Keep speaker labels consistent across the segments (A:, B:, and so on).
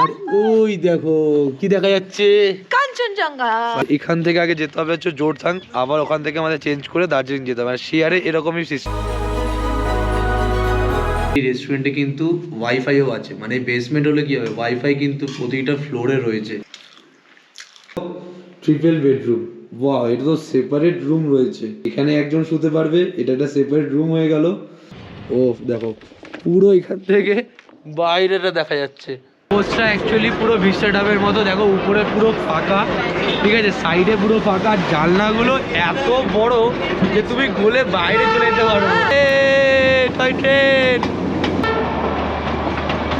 A: আর ওই দেখো কি দেখা যাচ্ছে?
B: কাঞ্চনজঙ্ঘা।
A: এখান থেকে আগে যেতে হবে হচ্ছে জোরথাং আবার ওখান থেকে আমাদের চেঞ্জ করে দার্জিলিং যেতে হবে। আর শেয়ারে এরকমই সিস্টেম এই রেস্টুরেন্টে কিন্তু ওয়াইফাইও আছে মানে বেসমেন্ট হলে কি হবে? ওয়াইফাই কিন্তু প্রতিটা ফ্লোরে রয়েছে। ট্রিপল বেডরুম বাহ এটা তো সেপারেট রুম রয়েছে। এখানে একজন শুতে পারবে এটা একটা সেপারেট রুম হয়ে গেল। ও দেখো পুরো এখান থেকে বাইরেটা দেখা যাচ্ছে। পোস্টটা অ্যাকচুয়ালি পুরো ভিস্টা ডাবের মতো। দেখো উপরে পুরো ফাঁকা। ঠিক আছে সাইডে পুরো ফাঁকা। আর জানলাগুলো এত বড় যে তুমি গোলে বাইরে চলে যেতে পারো।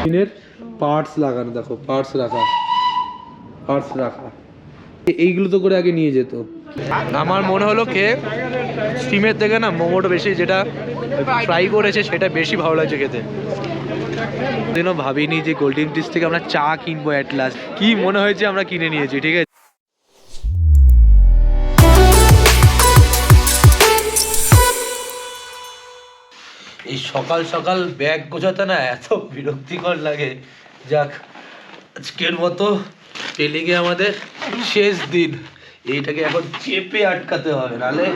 A: ট্রেনের পার্টস লাগানো দেখো পার্টস রাখা। পার্টস রাখা। এইগুলো তো করে আগে নিয়ে যেত। আমার মনে হলো কে? স্টিমের থেকে না মোমোটা বেশি যেটা ফ্রাই করেছে সেটা বেশি ভালো লাগছে খেতে। দিনও ভাবিনি যে গোল্ডেন টিস থেকে আমরা চা কিনবো অ্যাট লাস্ট কি মনে হয়েছে আমরা কিনে নিয়েছি ঠিক আছে? এই সকাল সকাল ব্যাগ গোছাতে না এত বিরক্তিকর লাগে। যাক আজকের মতো পেলে পেলিংয়ে আমাদের শেষ দিন। এইটাকে এখন চেপে আটকাতে হবে নালে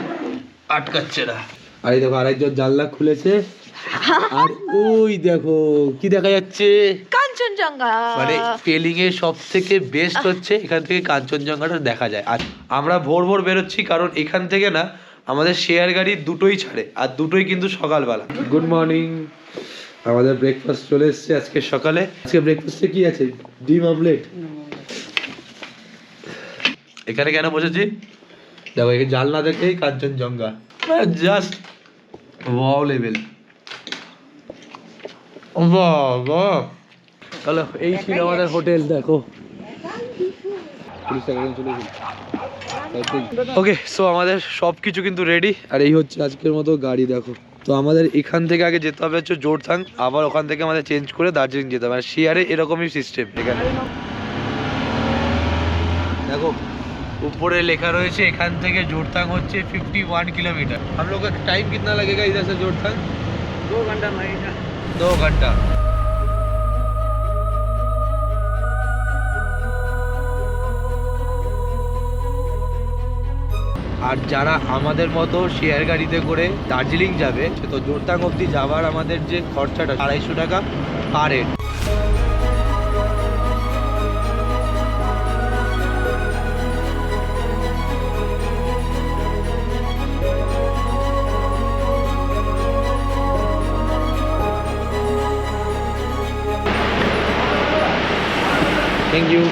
A: আটকাচ্ছে না। আর এই দেখো আরেকজন জানলা খুলেছে। আর ওই দেখো কি দেখা যাচ্ছে?
B: কাঞ্চনজঙ্ঘা।
A: মানে পেলিং এর সব থেকে বেস্ট হচ্ছে এখান থেকে কাঞ্চনজঙ্ঘাটা দেখা যায়। আর আমরা ভোর ভোর বেরোচ্ছি কারণ এখান থেকে না আমাদের শেয়ার গাড়ি দুটোই ছাড়ে আর দুটোই কিন্তু সকালবেলা। গুড মর্নিং আমাদের ব্রেকফাস্ট চলে এসেছে আজকে সকালে। আজকে ব্রেকফাস্টে কি আছে? ডিম অমলেট এখানে কেন বসেছি? দেখো এই জানলা দেখেই কাঞ্চনজঙ্ঘা। জাস্ট ওয়াও লেভেল বাবা। চলো এই ছিল আমাদের হোটেল দেখো। ওকে সো আমাদের সব কিছু কিন্তু রেডি আর এই হচ্ছে আজকের মতো গাড়ি দেখো। তো আমাদের এখান থেকে আগে যেতে হবে হচ্ছে জোরথাং আবার ওখান থেকে আমাদের চেঞ্জ করে দার্জিলিং যেতে হবে। আর শিয়ারে এরকমই সিস্টেম এখানে। দেখো উপরে লেখা রয়েছে এখান থেকে জোরথাং হচ্ছে ফিফটি ওয়ান কিলোমিটার আমলোক টাইম কিতনা লাগেগা ইধার সে জোরথাং দু ঘণ্টা লাগেগা दो घंटा আর যারা আমাদের মতো শেয়ার গাড়িতে করে দার্জিলিং যাবে তো জোরতাং অবধি যাওয়ার আমাদের যে খরচাটা আড়াইশো টাকা পার হেড থ্যাংক ইউ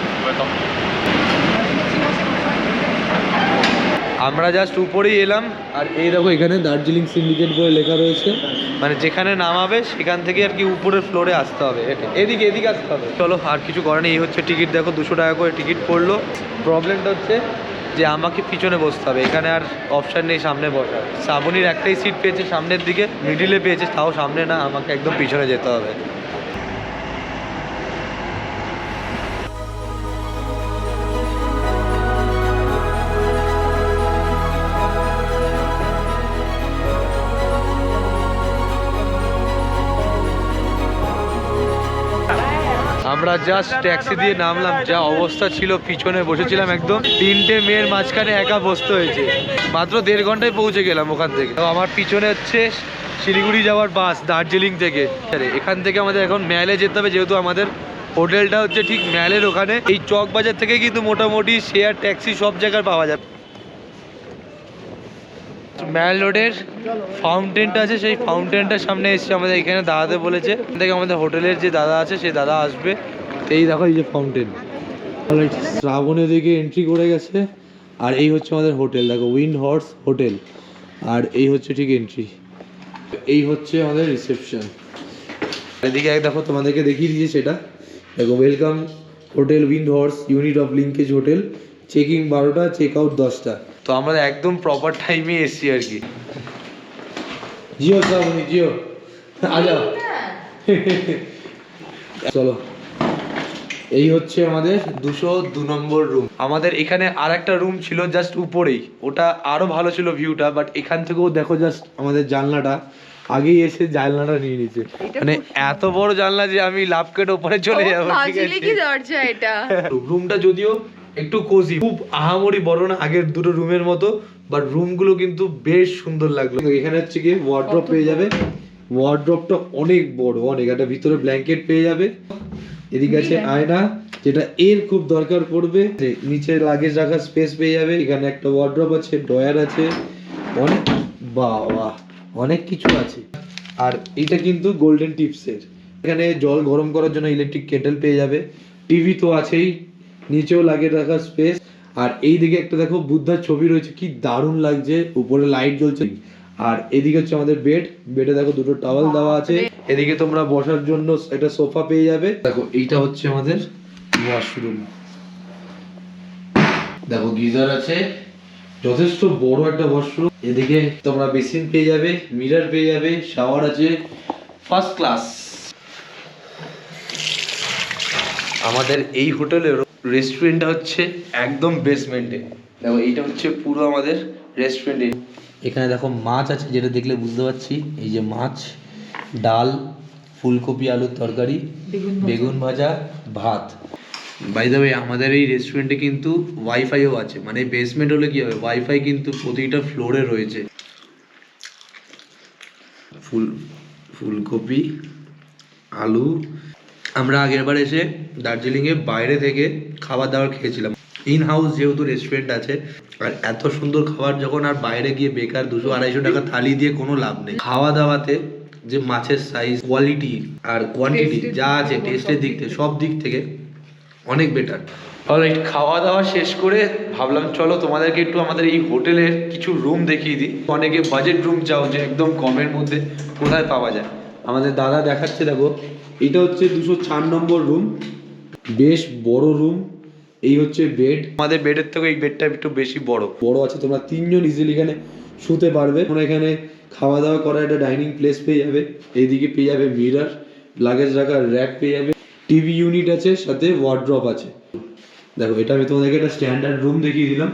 A: আমরা জাস্ট উপরেই এলাম আর এই দেখো এখানে দার্জিলিং সিন্ডিকেট বলে লেখা রয়েছে। মানে যেখানে নামাবে সেখান থেকে আর কি উপরের ফ্লোরে আসতে হবে। এদিকে এদিকে আসতে হবে। চলো আর কিছু করার নেই। এই হচ্ছে টিকিট দেখো দুশো টাকা করে টিকিট পড়ল। প্রবলেমটা হচ্ছে যে আমাকে পিছনে বসতে হবে। এখানে আর অপশান নেই সামনে বসার। শ্রাবণীর একটাই সিট পেয়েছে সামনের দিকে মিডিলে পেয়েছে তাও সামনে না। আমাকে একদম পিছনে যেতে হবে। আমরা জাস্ট ট্যাক্সি দিয়ে নামলাম, যা অবস্থা ছিল, পিছনে বসেছিলাম একদম। তিনটে মেয়ের মাঝখানে একা বসতে হয়েছে। মাত্র দেড় ঘন্টায় পৌঁছে গেলাম ওখান থেকে। তো আমার পিছনে হচ্ছে শিলিগুড়ি যাওয়ার বাস, দার্জিলিং থেকে। এখান থেকে আমাদের এখন ম্যালে যেতে হবে, যেহেতু আমাদের হোটেলটা হচ্ছে ঠিক ম্যালের ওখানে। এই চক বাজার থেকে কিন্তু মোটামুটি শেয়ার ট্যাক্সি সব জায়গায় পাওয়া যাবে। ম্যাল রোডের ফাউন্টেনটা আছে, সেই ফাউন্টেনটার সামনে এসছে আমাদের, এখানে দাদাতে বলেছে। থেকে আমাদের হোটেলের যে দাদা আছে, সেই দাদা আসবে। এই দেখো এই যে ফাউন্টেন শ্রাবণের দিকে এন্ট্রি করে গেছে আর এই হচ্ছে আমাদের হোটেল দেখো উইন্ড হর্স হোটেল আর এই হচ্ছে ঠিক এন্ট্রি এই হচ্ছে আমাদের রিসেপশন এদিকে এক দেখো তোমাদেরকে দেখিয়ে দিয়েছি সেটা। দেখো welcome hotel wind horse unit of linkage hotel checking বারোটা চেক আউট দশটা। তো আমরা একদম প্রপার টাইমে এসছি আর কি। জিও শ্রাবণী জিও। আ যাও। চলো। এই হচ্ছে আমাদের দুশো দু নম্বর রুম আমাদের এখানে আর একটা রুম ছিল জাস্ট উপরেই। ওটা আরও ভালো ছিল ভিউটা বাট এখান থেকেও দেখো জাস্ট আমাদের জানলাটা। আগেই এসে জানলাটা নিয়ে নিচ্ছে মানে এত বড় জানলা যে আমি লাভ কেটে ওপরে চলে যাব ঠিক আছে?
B: কি দরজা এটা?
A: রুমটা যদিও একটু কোজি খুব আহামরি বড় না আগের দুটো রুমের মতো বাট রুমগুলো কিন্তু বেশ সুন্দর লাগল। এখানে হচ্ছে কি ওয়ার্ড্রপ পেয়ে যাবে। ওয়ার্ড্রপটা অনেক বড় অনেক। একটা ভিতরে ব্ল্যাঙ্কেট পেয়ে যাবে। এদিকে আছে আয়না যেটা এর খুব দরকার পড়বে। নিচে লাগেজ রাখার স্পেস পেয়ে যাবে এখানে একটা ওয়ার্ড্রপ আছে ডয়ার আছে। অনেক বাহ অনেক কিছু আছে। আর এটা কিন্তু গোল্ডেন টিপসের এখানে জল গরম করার জন্য ইলেকট্রিক কেটেল পেয়ে যাবে। টিভি তো আছেই নিচেও লাগিয়ে রাখার স্পেস আর এইদিকে একটা দেখো বুদ্ধার ছবি রয়েছে কি দারুণ লাগছে। উপরে লাইট জ্বলছে। আর এদিকে হচ্ছে আমাদের বেড বেডে দেখো দুটো টাওয়াল দেওয়া আছে। এদিকে তোমরা বসার জন্য একটা সোফা পেয়ে যাবে। দেখো এইটা হচ্ছে আমাদের ওয়াশরুম দেখো গিজার আছে। যথেষ্ট বড় একটা ওয়াশরুম এদিকে তোমরা বেসিন পেয়ে যাবে মিরর পেয়ে যাবে শাওয়ার আছে। ফার্স্ট ক্লাস আমাদের এই হোটেলের রেস্টুরেন্টটা হচ্ছে একদম বেসমেন্টে দেখো এইটা হচ্ছে পুরো আমাদের রেস্টুরেন্টে এখানে দেখো মাছ আছে যেটা দেখলে বুঝতে পারছি। এই যে মাছ ডাল ফুলকপি আলুর তরকারি বেগুন ভাজা। ভাত। বাই দ্য ওয়ে আমাদের এই রেস্টুরেন্টে কিন্তু ওয়াইফাইও আছে। মানে বেসমেন্ট হলে কি হবে? ওয়াইফাই কিন্তু প্রতিটা ফ্লোরে রয়েছে। ফুল ফুলকপি আলু। আমরা আগের বার এসে দার্জিলিংয়ে বাইরে থেকে খাবার দাবার খেয়েছিলাম। ইন হাউস যেহেতু রেস্টুরেন্ট আছে আর এত সুন্দর খাবার যখন আর বাইরে গিয়ে বেকার দুশো আড়াইশো টাকা থালি দিয়ে কোনো লাভ নেই। খাওয়া দাওয়াতে যে মাছের সাইজ কোয়ালিটি আর কোয়ান্টিটি যা আছে টেস্টের দিক থেকে সব দিক থেকে অনেক বেটার অলরাইট খাওয়া দাওয়া শেষ করে ভাবলাম চলো তোমাদেরকে একটু আমাদের এই হোটেলের কিছু রুম দেখিয়ে দিই। অনেকে বাজেট রুম চাও যে একদম কমের মধ্যে কোথায় পাওয়া যায়। আমাদের দাদা দেখাচ্ছে দেখো। এটা হচ্ছে দুশো চার নম্বর রুম বেশ বড় রুম এই হচ্ছে বেড আমাদের বেডের থেকে এই বেডটা একটু বেশি বড়। বড় আছে তোমরা তিনজন ইজিলি এখানে শুতে পারবে। তোমরা এখানে খাওয়া দাওয়া করার একটা ডাইনিং প্লেস পেয়ে যাবে। এইদিকে পেয়ে যাবে মিরার লাগেজ রাখার র্যাক পেয়ে যাবে। টিভি ইউনিট আছে সাথে ওয়ার্ড্রপ আছে। দেখো এটা আমি তোমাদেরকে একটা স্ট্যান্ডার্ড রুম দেখিয়ে দিলাম।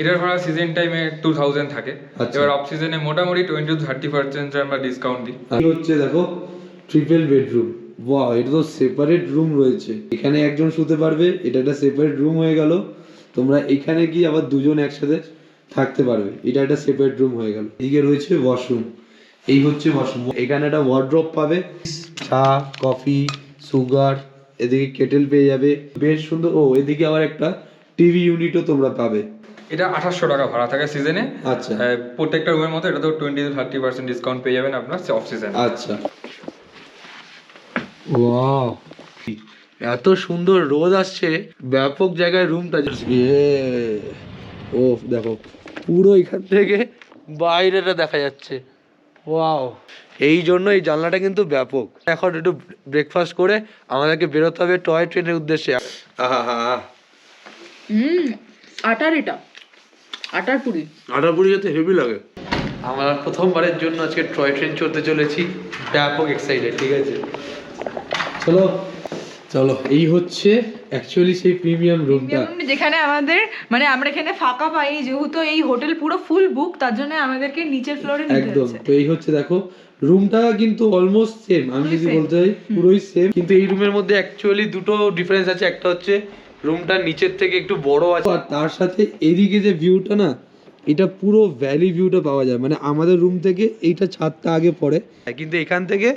C: এটার ভাড়া সিজন টাইমে টু থাউজেন্ড থাকে।
A: আচ্ছা।
C: এবার অফ সিজনে মোটামুটি টোয়েন্টি টু থার্টি পার্সেন্ট আমরা ডিসকাউন্ট দিই।
A: এই হচ্ছে দেখো ট্রিপল বেডরুম বাহ এটা তো সেপারেট রুম রয়েছে। এখানে একজন শুতে পারবে এটা একটা সেপারেট রুম হয়ে গেল। তোমরা এখানে গিয়ে আবার দুজন একসাথে থাকতে পারবে। এটা একটা সেপারেট রুম হয়ে গেল। এদিকে রয়েছে ওয়াশরুম এই হচ্ছে ওয়াশরুম এখানে একটা ওয়ার্ড্রপ পাবে। চা কফি সুগার এদিকে কেটেল পেয়ে যাবে। বেশ সুন্দর। ও এদিকে আবার একটা টিভি ইউনিটও তোমরা পাবে।
C: এটা আঠাশশো টাকা ভাড়া থাকে সিজনে
A: আচ্ছা।
C: প্রত্যেকটা রুমের মতো এটা তো টোয়েন্টি থার্টি পার্সেন্ট ডিসকাউন্ট পেয়ে যাবেন আপনার অফ সিজনে
A: আচ্ছা। ওয়াও এত সুন্দর রোদ আসছে ব্যাপক জায়গায় রুমটা ও দেখো পুরো এখান থেকে বাইরেটা দেখা যাচ্ছে। ওয়াও এই জন্য এই জানলাটা কিন্তু ব্যাপক। এখন একটু ব্রেকফাস্ট করে আমাদেরকে বেরোতে হবে টয় ট্রেনের উদ্দেশ্যে।
B: হুম আটার এটা। আটার পুরি।
A: আটার পুরি হেভি লাগে। আমরা প্রথমবারের জন্য আজকে টয় ট্রেন চড়তে চলেছি। ব্যাপক এক্সাইটেড ঠিক আছে? চলো চলো এই হচ্ছে অ্যাকচুয়ালি সেই প্রিমিয়াম রুমটা
B: যেখানে আমাদের মানে আমরা এখানে ফাঁকা পাইনি যেহেতু এই হোটেল পুরো ফুল বুক তার জন্য আমাদেরকে নিচের ফ্লোরে নিতে
A: একদম তো এই হচ্ছে দেখো রুমটা কিন্তু অলমোস্ট সেম আমি যদি বলতে চাই পুরোই সেম কিন্তু এই রুমের মধ্যে অ্যাকচুয়ালি দুটো ডিফারেন্স আছে একটা হচ্ছে রুমটা নিচের থেকে একটু বড় আছে। আর তার সাথে এদিকে যে ভিউটা না এটা পুরো ভ্যালি ভিউটা পাওয়া যায় মানে আমাদের রুম থেকে এইটা ছাদটা আগে পড়ে। কিন্তু এখান থেকে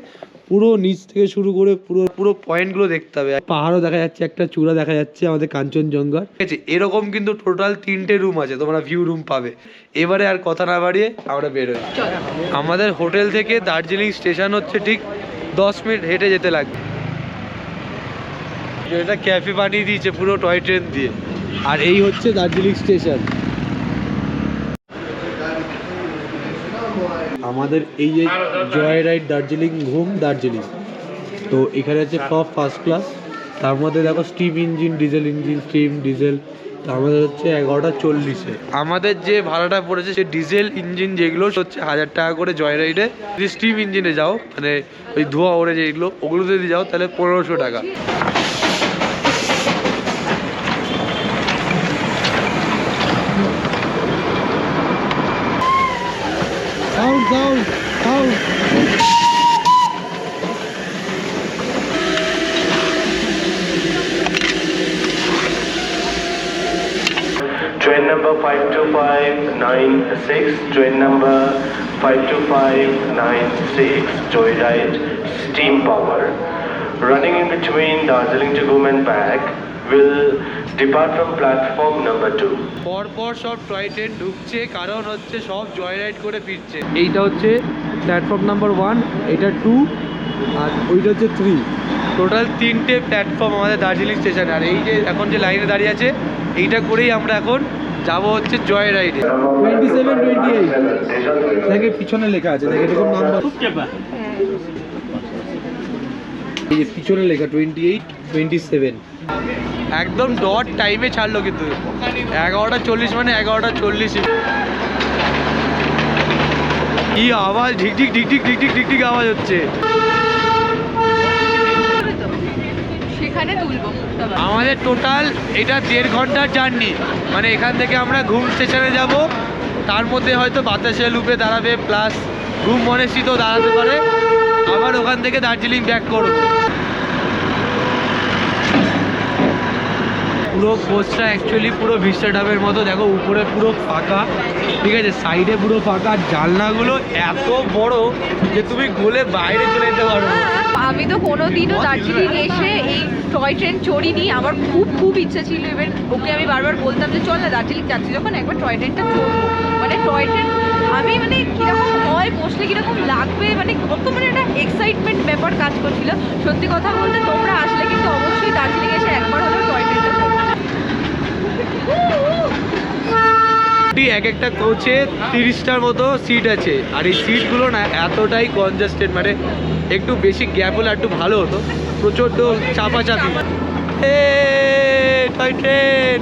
A: পুরো নিচ থেকে শুরু করে পুরো পুরো পয়েন্টগুলো দেখতে হবে। পাহাড়ও দেখা যাচ্ছে একটা চূড়া দেখা যাচ্ছে আমাদের কাঞ্চনজঙ্ঘা ঠিক আছে এরকম কিন্তু টোটাল তিনটে রুম আছে তোমরা ভিউ রুম পাবে। এবারে আর কথা না বাড়িয়ে আমরা বেরোই। আমাদের হোটেল থেকে দার্জিলিং স্টেশন হচ্ছে ঠিক দশ মিনিট হেঁটে যেতে লাগবে। এটা ক্যাফে বানিয়ে দিয়েছে পুরো টয় ট্রেন দিয়ে। আর এই হচ্ছে দার্জিলিং স্টেশন। আমাদের এই যে জয় রাইড দার্জিলিং, ঘুম দার্জিলিং। তো এখানে আছে সব ফার্স্ট ক্লাস তার মধ্যে দেখো steam engine diesel engine steam diesel আমাদের হচ্ছে এগারোটা চল্লিশে। আমাদের যে ভাড়াটা পড়েছে সে ডিজেল ইঞ্জিন যেগুলো হচ্ছে হাজার টাকা করে জয় রাইডে। যদি স্টিম ইঞ্জিনে যাও মানে ওই ধোঁয়া ওড়ে যেগুলো ওগুলো যদি যাও, তাহলে পনেরোশো টাকা।
D: Train number 52596, train number 52596, Joyride Steam Power. Running in between Darjeeling to Goom and back will depart from platform number 2.
A: পর পর সব টয় ট্রেন ঢুকছে কারণ হচ্ছে সব জয় রাইড করে ফিরছে। এইটা হচ্ছে প্ল্যাটফর্ম নাম্বার ওয়ান এটা টু আর ওইটা হচ্ছে থ্রি টোটাল তিনটে প্ল্যাটফর্ম আমাদের দার্জিলিং স্টেশনে আর এই যে এখন যে লাইনে দাঁড়িয়ে আছে এইটা করেই আমরা এখন যাব হচ্ছে জয় রাইডে টোয়েন্টি সেভেন টোয়েন্টি এইট দেখে পিছনে লেখা আছে দেখে এরকম নাম্বার এই যে পিছনে লেখা টোয়েন্টি এইট টোয়েন্টি সেভেন একদম ডট টাইমে ছাড়লো কিন্তু। এগারোটা চল্লিশ মানে এগারোটা চল্লিশ। কি আওয়াজ? ঢিকঢিক ঢিকঢিক ঢিকঢিক ঢিকঢিক আওয়াজ হচ্ছে। আমাদের টোটাল এটা দেড় ঘণ্টার জার্নি মানে এখান থেকে আমরা ঘুম স্টেশনে যাব। তার মধ্যে হয়তো বাতাসে লুপে দাঁড়াবে প্লাস ঘুম মনে শীতও দাঁড়াতে পারে। আবার ওখান থেকে দার্জিলিং ব্যাক করব। পুরো কোচটা অ্যাকচুয়ালি পুরো ভিস্টা ডাবের মতো। দেখো উপরে পুরো ফাঁকা। ঠিক আছে সাইডে পুরো ফাঁকা। জানলাগুলো এত বড় যে তুমি গোলে বাইরে চলে যেতে পারো।
B: আমি তো কোনোদিনও দার্জিলিং এসে এই টয় ট্রেন চড়িনি। আমার খুব খুব ইচ্ছা ছিল এবার ওকে আমি বারবার বলতাম যে চল না দার্জিলিং যাচ্ছি। যখন একবার টয় ট্রেনটা চড়বো। মানে টয় ট্রেন আমি মানে কীরকম হয় বসলে কীরকম লাগবে মানে কত মানে একটা এক্সাইটমেন্ট ব্যাপার কাজ করছিল। সত্যি কথা বলতে তোমরা আসলে কিন্তু অবশ্যই দার্জিলিং এসে একবার হলেও টয় ট্রেনটা চড়বে
A: মোটামুটি এক একটা কোচে তিরিশটার মতো সিট আছে। আর এই সিটগুলো না এতটাই কনজাস্টেড মানে একটু বেশি গ্যাপ হলে একটু ভালো হতো। প্রচণ্ড চাপাচাপি। টয় ট্রেন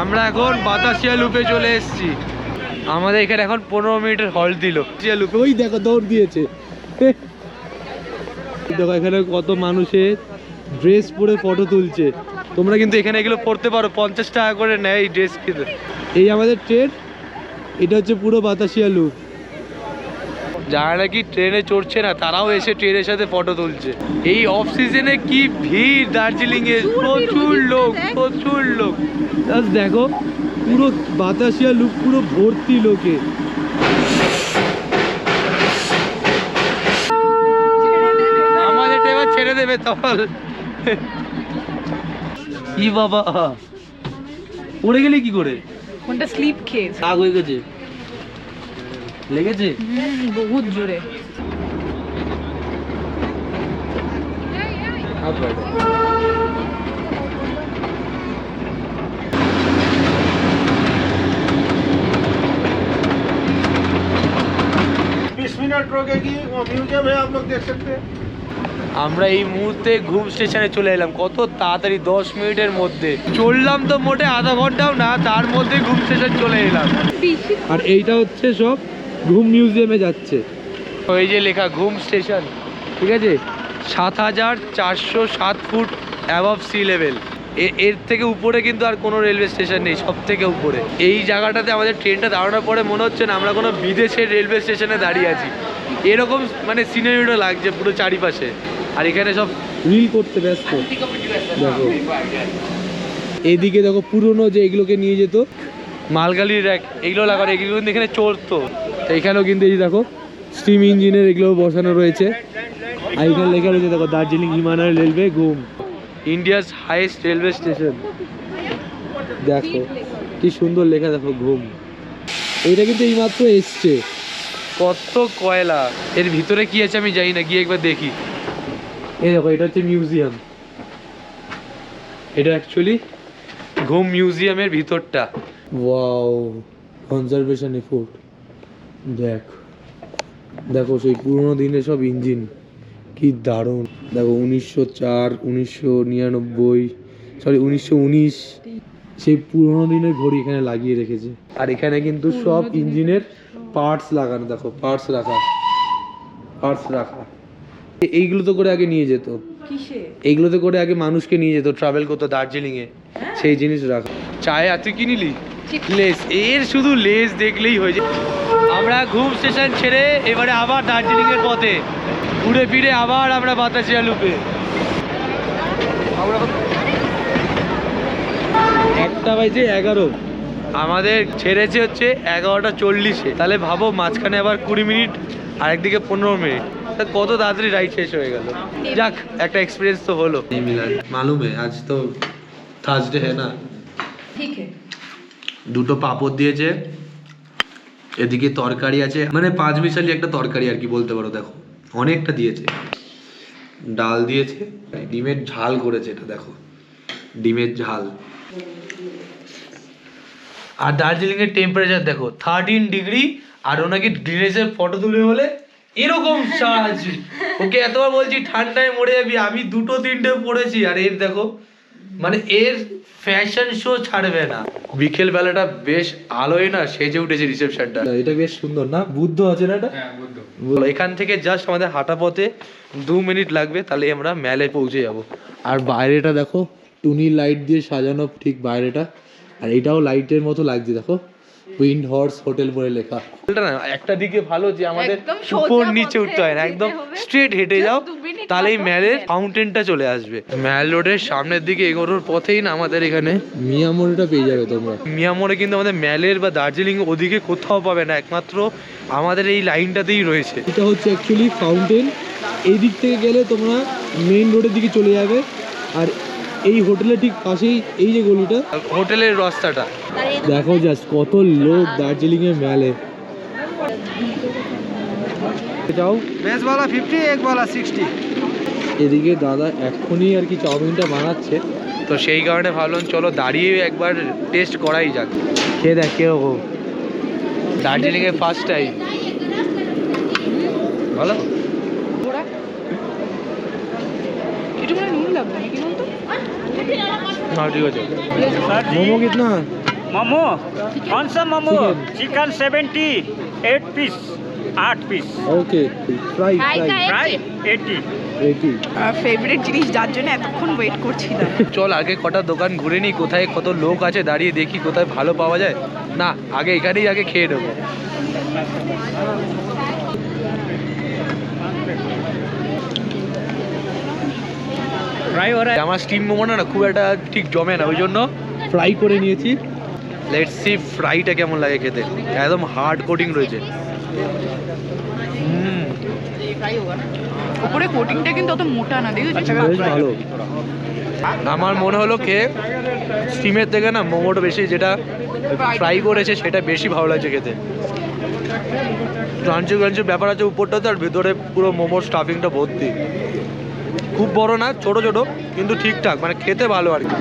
A: আমরা এখন বাতাসিয়া লুপে চলে এসেছি। আমাদের এখানে এখন পনেরো মিনিটের হল্ট দিল। ওই দেখো দৌড় দিয়েছে। দেখো এখানে কত মানুষের ড্রেস পরে ফটো তুলছে। তোমরা কিন্তু এখানে এগুলো পড়তে পারো পঞ্চাশ টাকা করে নেয় এই ড্রেস কিন্তু। এই আমাদের ট্রেন এটা হচ্ছে পুরো বাতাসিয়া লুপ যারা নাকি ট্রেনে চড়ছে না তারাও এসে ট্রেনের সাথে ফটো তুলছে। এই অফ সিজনে কি ভিড় দার্জিলিং এ প্রচুর লোক প্রচুর লোক। জাস্ট দেখো পুরো বাতাসিয়া লুপ পুরো ভর্তি লোকে। আমাদের এবার ছেড়ে দেবে তখন। কি বাবা। পড়ে গেলে কি করে?
B: কোনটা স্লিপ খেয়েছে
A: দাগ হয়ে গেছে। লেগেছে?
B: বহুত জোরে।
E: बीस मिनट रोकेगी वो म्यूजियम है आप लोग देख सकते हैं
A: আমরা এই মুহূর্তে ঘুম স্টেশনে চলে এলাম কত তাড়াতাড়ি দশ মিনিটের মধ্যে চললাম তো মোটে আধা ঘন্টাও না তার মধ্যে ঘুম স্টেশন চলে এলাম আর এইটা হচ্ছে সব ঘুম মিউজিয়ামে যাচ্ছে ওই যে লেখা ঘুম স্টেশন ঠিক আছে সাত হাজার চারশো সাত ফুট অ্যাবভ সি লেভেল এর থেকে উপরে কিন্তু আর কোনো রেলওয়ে স্টেশন নেই সব থেকে উপরে। এই জায়গাটাতে আমাদের ট্রেনটা দাঁড়ানোর পরে মনে হচ্ছে না আমরা কোনো বিদেশের রেলওয়ে স্টেশনে দাঁড়িয়ে আছি। এরকম মানে সিনারিটা লাগছে পুরো চারিপাশে। আর এখানে সব রিল করতে ব্যস্ত। দেখো। এইদিকে দেখো পুরনো যে এগুলোকে নিয়ে যেত মালগাড়ির র্যাক এগুলো লাগানো, এগুলো কিন্তু এখানে চড়তো তো এখানেও কিন্তু এই দেখো স্টিম ইঞ্জিনের এগুলো বসানো রয়েছে। আর এখানে লেখা রয়েছে, দেখো, Darjeeling Himalaya railway Ghum India's highest railway station দেখো, কি সুন্দর লেখা, দেখো, ঘুম। এইটা কিন্তু এইমাত্র এসছে। কত কয়লা। এর ভিতরে কি আছে আমি জানি না, গিয়ে একবার দেখি। এই দেখো, এটা হচ্ছে মিউজিয়াম এটা অ্যাকচুয়ালি ঘুম মিউজিয়ামের ভিতরটা। ওয়াও কনজারভেশন এফোর্ট দেখ। দেখো সেই পুরোনো দিনের সব ইঞ্জিন কি দারুণ। দেখো উনিশশো চার উনিশশো নিরানব্বই সরি উনিশশো উনিশ সেই পুরোনো দিনের ঘড়ি এখানে লাগিয়ে রেখেছে। আর এখানে কিন্তু সব ইঞ্জিনের পার্টস লাগানো দেখো পার্টস রাখা পার্টস রাখা। এ- এইগুলোতে করে আগে নিয়ে যেত। এইগুলোতে করে আগে মানুষকে নিয়ে যেত ট্রাভেল করতো দার্জিলিং এ সেই জিনিস রাখ। চায় আর তুই কি নিলি? লেস এর শুধু লেস দেখলেই হয়ে যায়। আমরা ঘুম স্টেশন ছেড়ে এবারে আবার দার্জিলিং এর পথে। ঘুরে ফিরে আবার আমরা বাতাসিয়া লুপে। একটা বাজে এগারো। আমাদের ছেড়েছে হচ্ছে এগারোটা চল্লিশে। তাহলে ভাবো মাঝখানে আবার কুড়ি মিনিট আর একদিকে পনেরো মিনিট। তা কত তাড়াতাড়ি রাইড শেষ হয়ে গেল? যাক একটা এক্সপিরিয়েন্স তো হলো। মালুম আজ তো থার্সডে হ্যাঁ না? দুটো পাপড় দিয়েছে। এদিকে তরকারি আছে মানে পাঁচ মিশালি একটা তরকারি আর কি বলতে পারো, দেখো, অনেকটা দিয়েছে। ডাল দিয়েছে, ডিমের ঝাল করেছে এটা, দেখো, ডিমের ঝাল। আর দার্জিলিং এর টেম্পারেচার দেখো থার্টিন ডিগ্রি আর ওনাকে ড্রেসের ফটো তুলবে বলে, এরকম সাজ। ওকে এতবার বলছি, ঠান্ডায় মরে যাবি, আমি দুটো তিনটে পড়েছি। আর এর দেখো মানে এর ফ্যাশন শো ছাড়বে না। বিকেল বেলাটা বেশ আলোয় না সেজে উঠেছে রিসেপশনটা এটা বেশ সুন্দর। না বুদ্ধ আছে না এটা?
C: হ্যাঁ বুদ্ধ।
A: এখান থেকে জাস্ট আমাদের হাঁটা পথে দু মিনিট লাগবে তাহলে আমরা মেলে পৌঁছে যাব। আর বাইরেটা দেখো টুনি লাইট দিয়ে সাজানো ঠিক বাইরেটা। আর এটাও লাইটের মতো লাগছে দেখো। উইন্ড হর্স হোটেল বলে লেখা। না একটা দিকে ভালো যে আমাদের উপর নিচে উঠতে হয় না একদম স্ট্রেট হেঁটে যাও।
B: দু minute
A: তাহলেই
B: হাঁটো,
A: ম্যালের
B: ব্যাস।
A: ফাউন্টেনটা চলে আসবে ম্যাল রোডের সামনের দিকে এগোনোর পথেই না আমাদের এখানে মিয়ামোড়টা পেয়ে যাবে তোমরা মিয়ামোড়ে কিন্তু আমাদের ম্যালের বা দার্জিলিং ওদিকে কোথাও পাবে না একমাত্র আমাদের এই লাইনটাতেই রয়েছে এটা হচ্ছে অ্যাকচুয়ালি ফাউন্টেন এই দিক থেকে গেলে তোমরা মেইন রোডের দিকে চলে যাবে আর এই হোটেলের ঠিক পাশেই এই যে গলিটা হোটেলের রাস্তাটা দেখো জাস্ট কত লোক দার্জিলিং এর মেলে যাও
E: बेस वाला फिफ्टी एक वाला सिक्सटी
A: এদিকে দাদা এক্ষুনি আর কি চাউমিনটা বানাচ্ছে তো সেই কারণে ভাবলাম চলো দাঁড়িয়ে একবার টেস্ট করাই যাক খেয়ে দেখ কিরকম দার্জিলিং এর ফার্স্ট টাইম ভালো
B: ওরা এটা মানে নুন লাগবে নাকি বলতো
A: हाँ ठीक है मोमो कितना
F: मोमो कौन सा momo
A: Chicken.
F: Chicken seventy eight piece आठ पीस
A: ओके फ्राई
B: Fry का
A: फ्राई
F: फ्राई एटी
B: ফেভারিট জিনিস যার জন্য এতক্ষণ ওয়েট করছিলাম।
A: চল আগে কটা দোকান ঘুরে নিই কোথায় কত লোক আছে দাঁড়িয়ে দেখি কোথায় ভালো পাওয়া যায়। না আগে এখানেই আগে খেয়ে নেব। আমার স্টিম মোমো না খুব একটা ঠিক জমে না ওই জন্য ফ্রাই করে নিয়েছি। লেটস সি ফ্রাইটা কেমন লাগে খেতে। একদম হার্ড কোটিং রয়েছে। হুম।
B: উপরে কোটিংটা কিন্তু অত মোটা না
A: বেশ ভালো। আমার মনে হলো খেয়ে স্টিমের থেকে না মোমোটা বেশি যেটা ফ্রাই করেছে সেটা বেশি ভালো লাগছে খেতে। ক্রাঞ্চি ক্রাঞ্চি ব্যাপার আছে উপরটাতে আর ভেতরে পুরো মোমোর স্টাফিংটা ভর্তি। খুব বড় না ছোট ছোট কিন্তু ঠিকঠাক মানে খেতে ভালো আর কি।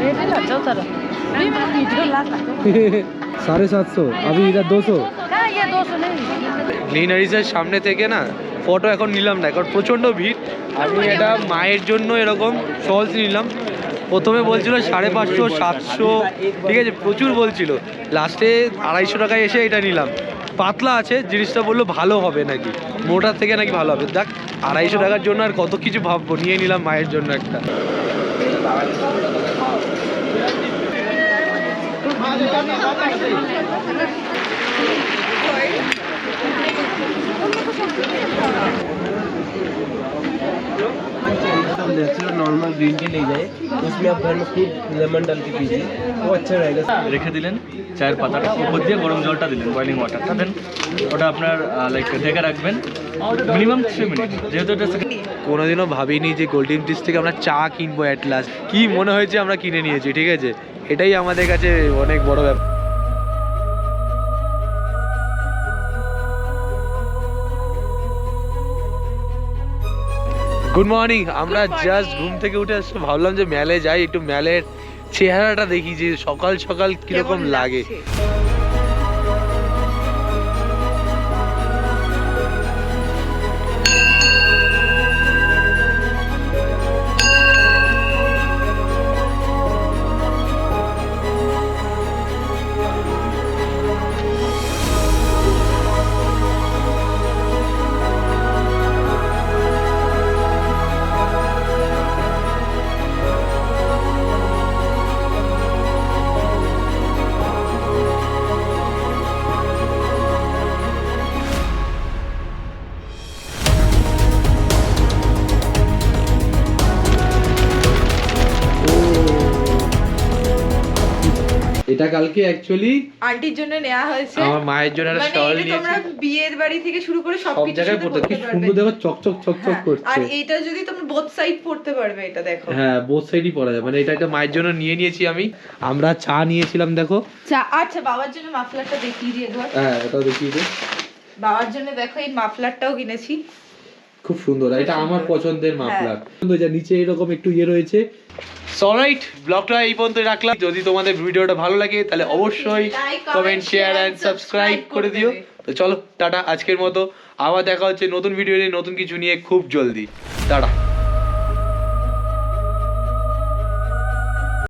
A: সাড়ে সাতশো আমি এটা দুশো গ্লিনারিসের সামনে থেকে না ফটো এখন নিলাম না এখন প্রচণ্ড ভিড়। আমি এটা মায়ের জন্য এরকম সহজ নিলাম। প্রথমে বলছিল সাড়ে পাঁচশো সাতশো ঠিক আছে প্রচুর বলছিল। লাস্টে আড়াইশো টাকায় এসে এটা নিলাম। পাতলা আছে জিনিসটা বলল ভালো হবে নাকি? মোটার থেকে নাকি ভালো হবে? দেখ আড়াইশো টাকার জন্য আর কত কিছু ভাববো নিয়ে নিলাম মায়ের জন্য একটা।
E: नेचुरल नॉर्मल ग्रीन टी ले जाए उसमें आप घर में खुद लेमन डाल के पीजिए वो अच्छा रहेगा
F: রেখে দিলেন চায়ের পাতাটা উপর দিয়ে গরম জলটা দিলেন বয়লিং ওয়াটারটা দেন ওটা আপনার লাইক ঢেকে রাখবেন মিনিমাম থ্রি মিনিট যেহেতু এটা
A: কোনোদিনও ভাবিনি যে গোল্ডেন টিস থেকে আমরা চা কিনবো অ্যাট লাস্ট কি মনে হয়েছে আমরা কিনে নিয়েছি ঠিক আছে এটাই আমাদের কাছে অনেক বড় ব্যাপার গুড মর্নিং আমরা জাস্ট ঘুম থেকে উঠে আসছি। ভাবলাম যে মেলে যাই একটু মেলের চেহারাটা দেখি যে সকাল সকাল কীরকম লাগে। কালকে অ্যাকচুয়ালি
B: আন্টির জন্য নেওয়া হয়েছে।
A: আমার মায়ের জন্য একটা
B: মানে
A: স্টল
B: এটা তোমরা বিয়ের বাড়ি থেকে শুরু করে
A: সব
B: সবকিছু
A: জায়গায় পড়তে। কি সুন্দর দেখো চকচক চকচক
B: হ্যাঁ, আর
A: করছে
B: এইটা যদি তুমি বোথ সাইড পড়তে পারবে এটা দেখো।
A: হ্যাঁ বোথ সাইডই পড়া যায়। মানে এটা একটা মায়ের জন্য নিয়ে নিয়েছি আমি। আমরা চা নিয়েছিলাম দেখো।
B: চা আচ্ছা বাবার জন্য মাফলারটা দেখিয়ে দিয়ে ধর
A: হ্যাঁ ওটাও দেখিয়ে দে।
B: বাবার জন্য দেখো এই মাফলারটাও কিনেছি।
A: খুব সুন্দর। এটা আমার পছন্দের
B: হ্যাঁ।
A: মাফলার সুন্দর যা নিচে এরকম একটু ইয়ে রয়েছে। অলরাইট ব্লগটা এই পর্যন্ত রাখলাম। যদি তোমাদের ভিডিওটা ভালো লাগে তাহলে অবশ্যই
B: comment share and
A: and
B: subscribe
A: করে
B: করে
A: দিও। তো চলো টাটা আজকের মতো। আবার দেখা হচ্ছে নতুন ভিডিও নিয়ে নতুন কিছু নিয়ে খুব জলদি। টাটা